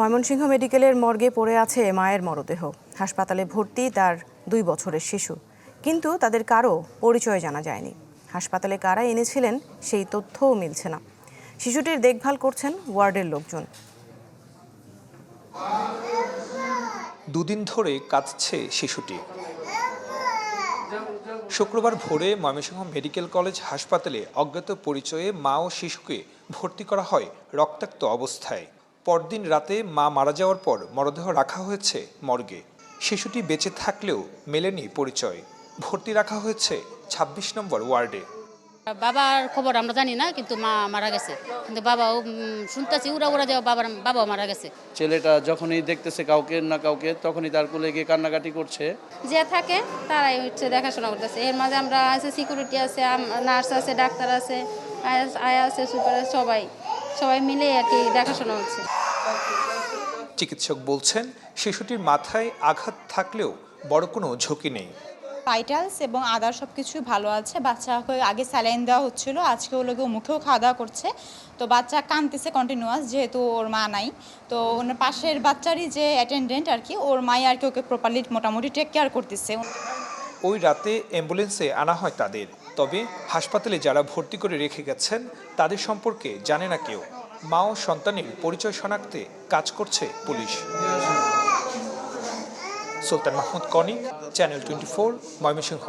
ময়মনসিংহ মেডিকেলের মর্গে পড়ে আছে মায়ের মরদেহ। হাসপাতালে ভর্তি তার দুই বছরের শিশু। কিন্তু তাদের কারও পরিচয় জানা যায়নি। হাসপাতালে কারা এনেছিলেন সেই তথ্যও মিলছে না। শিশুটির দেখভাল করছেন ওয়ার্ডের লোকজন। দুদিন ধরে কাঁদছে শিশুটি। শুক্রবার ভোরে ময়মনসিংহ মেডিকেল কলেজ হাসপাতালে অজ্ঞাত পরিচয়ে মা ও শিশুকে ভর্তি করা হয় রক্তাক্ত অবস্থায়। পরদিন রাতে মা মারা যাওয়ার পর মরদেহ রাখা হয়েছে মর্গে। শিশুটি বেঁচে থাকলেও মেলেনি পরিচয়। ভর্তি রাখা হয়েছে ২৬ নম্বর ওয়ার্ডে। বাবার খবর আমরা জানি না কিন্তু মা মারা গেছে। কিন্তু বাবাও শুনতেছি উড়া উড়া যাওয়া বাবার বাবাও মারা গেছে। ছেলেটা যখনই দেখতেছে কাউকে না কাউকে তখনই তার কোলে গিয়ে কান্নাকাটি করছে। যে থাকে তারাই হচ্ছে দেখাশোনা করতেছে। এর মাঝে আমরা আছে সিকিউরিটি আছে নার্স আছে ডাক্তার আছে আয়া আছে সুপার আছে সবাই। সবাই মিলে আর কি দেখাশোনা হচ্ছে। চিকিৎসক বলছেন শিশুটির মাথায় আঘাত থাকলেও বড় কোনো ঝুঁকি নেই। ভাইটালস এবং আদার সব কিছু ভালো আছে। বাচ্চাকে আগে স্যালাইন দেওয়া হচ্ছিল আজকে ওর লোকে মুখেও খাওয়া দাওয়া করছে। তো বাচ্চা কাঁদতেছে কন্টিনিউয়াস যেহেতু ওর মা নাই। তো ওনার পাশের বাচ্চারই যে অ্যাটেন্ডেন্ট আর কি ওর মাই আর কি ওকে প্রপারলি মোটামুটি টেক কেয়ার করতেছে। ওই রাতে অ্যাম্বুলেন্সে আনা হয় তাদের। তবে হাসপাতালে যারা ভর্তি করে রেখে গেছেন, তাদের সম্পর্কে জানে না কেউ। মা ও সন্তানের পরিচয় শনাক্তে কাজ করছে police. Sultan Mahmud Koni channel twenty four Mymensingh.